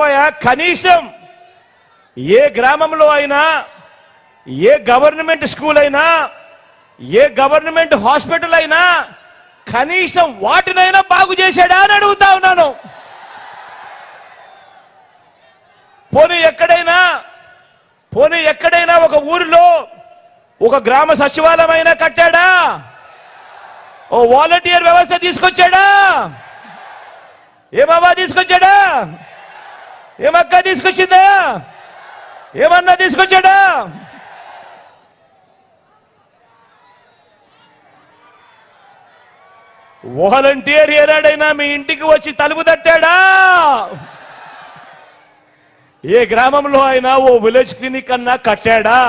పోయా, కనీసం ఏ గ్రామంలో అయినా ఏ గవర్నమెంట్ స్కూల్ అయినా ఏ గవర్నమెంట్ హాస్పిటల్ అయినా కనీసం వాటినైనా బాగు చేశాడా అని అడుగుతా ఉన్నాను. పోనీ ఎక్కడైనా పోనీ ఎక్కడైనా ఒక ఊరిలో ఒక గ్రామ సచివాలయం అయినా కట్టాడా? ఓ వాలంటీర్ వ్యవస్థ తీసుకొచ్చాడా? ఏ బాబా తీసుకొచ్చాడా? ఏమక్క తీసుకొచ్చిందా? ఏమన్నా తీసుకొచ్చాడా? వాలంటీర్ ఏనాడైనా మీ ఇంటికి వచ్చి తలుపు తట్టాడా? ఏ గ్రామంలో అయినా ఓ విలేజ్ క్లినిక్ అన్నా కట్టాడా?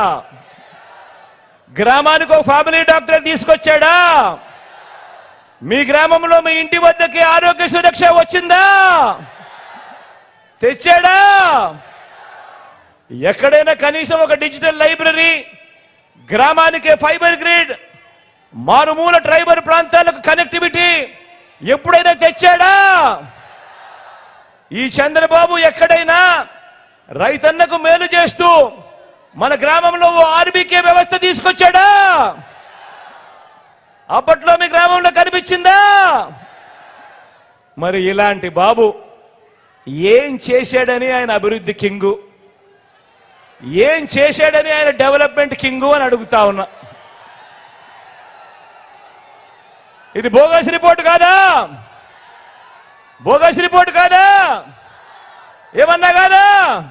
గ్రామానికి ఒక ఫ్యామిలీ డాక్టర్ తీసుకొచ్చాడా? మీ గ్రామంలో మీ ఇంటి వద్దకి ఆరోగ్య సురక్ష వచ్చిందా? తెచ్చాడా? ఎక్కడైనా కనీసం ఒక డిజిటల్ లైబ్రరీ గ్రామానికి ఫైబర్ గ్రిడ్ మారుమూల ట్రైబల్ ప్రాంతాలకు కనెక్టివిటీ ఎప్పుడైనా తెచ్చాడా? ఈ చంద్రబాబు ఎక్కడైనా రైతన్నకు మేలు చేస్తూ మన గ్రామంలో ఓ ఆర్బీకే వ్యవస్థ తీసుకొచ్చాడా? అప్పట్లో మీ గ్రామంలో కనిపించిందా? మరి ఇలాంటి బాబు ఏం చేశాడని ఆయన అభివృద్ధి కింగు? ఏం చేశాడని ఆయన డెవలప్మెంట్ కింగు అని అడుగుతా ఉన్నా. ఇది బోగస్ రిపోర్ట్ కాదా? బోగస్ రిపోర్ట్ కాదా? ఏమన్నా కాదా?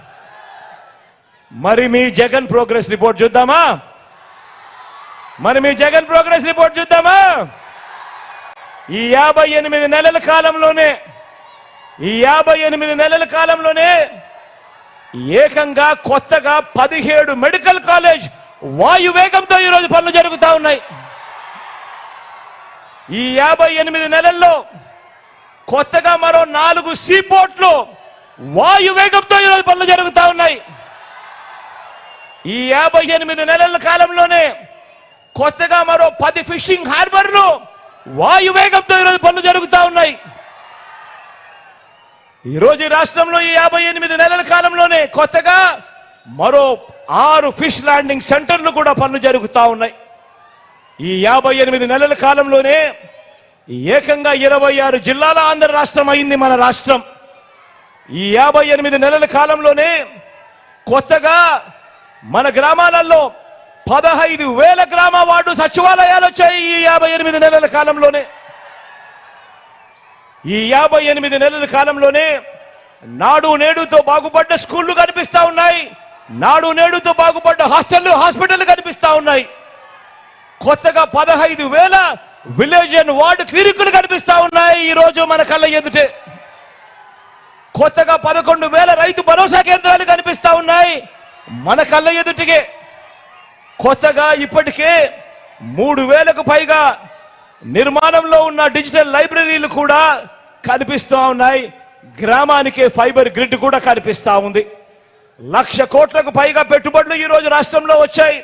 మరి మీ జగన్ ప్రోగ్రెస్ రిపోర్ట్ చూద్దామా? మరి మీ జగన్ ప్రోగ్రెస్ రిపోర్ట్ చూద్దామా? ఈ యాభై ఎనిమిది నెలల కాలంలోనే ఈ యాభై ఎనిమిది నెలల కాలంలోనే ఏకంగా కొత్తగా పదిహేడు మెడికల్ కాలేజ్ వాయు వేగంతో ఈరోజు పనులు జరుగుతూ ఉన్నాయి. ఈ యాభై ఎనిమిది నెలల్లో కొత్తగా మరో నాలుగు సీపోర్ట్లు వాయు వేగంతో ఈరోజు పనులు జరుగుతూ ఉన్నాయి. ఈ యాభై ఎనిమిది నెలల కాలంలోనే కొత్తగా మరో పది ఫిషింగ్ హార్బర్లు వాయు వేగంతో ఈరోజు పనులు జరుగుతూ ఉన్నాయి. ఈరోజు ఈ రాష్ట్రంలో ఈ యాభై ఎనిమిది నెలల కాలంలోనే కొత్తగా మరో ఆరు ఫిష్ ల్యాండింగ్ సెంటర్లు కూడా పనులు జరుగుతూ ఉన్నాయి. ఈ యాభై ఎనిమిది నెలల కాలంలోనే ఏకంగా ఇరవై ఆరు జిల్లాల ఆంధ్ర రాష్ట్రం అయింది మన రాష్ట్రం. ఈ యాభై ఎనిమిది నెలల కాలంలోనే కొత్తగా మన గ్రామాలలో పదహైదు వేల గ్రామ వార్డు సచివాలయాలు వచ్చాయి ఈ యాభై ఎనిమిది నెలల కాలంలోనే. ఈ యాభై ఎనిమిది నెలల కాలంలోనే నాడు నేడుతో బాగుపడ్డ స్కూళ్ళు కనిపిస్తా ఉన్నాయి. నాడు నేడుతో బాగుపడ్డ హాస్టళ్ళు హాస్పిటల్ కనిపిస్తా ఉన్నాయి. కొత్తగా పదహైదు వేల విలేజ్ అండ్ వార్డు క్లినిక్లు కనిపిస్తా ఉన్నాయి ఈ రోజు మన కళ్ళ ఎదుటే. కొత్తగా పదకొండు వేల రైతు భరోసా కేంద్రాలు కనిపిస్తా ఉన్నాయి మన కళ్ళ ఎదుటికే. కొత్తగా ఇప్పటికే మూడు వేలకు పైగా నిర్మాణంలో ఉన్న డిజిటల్ లైబ్రరీలు కూడా కనిపిస్తూ ఉన్నాయి. గ్రామానికే ఫైబర్ గ్రిడ్ కూడా కనిపిస్తూ ఉంది. లక్ష కోట్లకు పైగా పెట్టుబడులు ఈ రోజు రాష్ట్రంలో వచ్చాయి.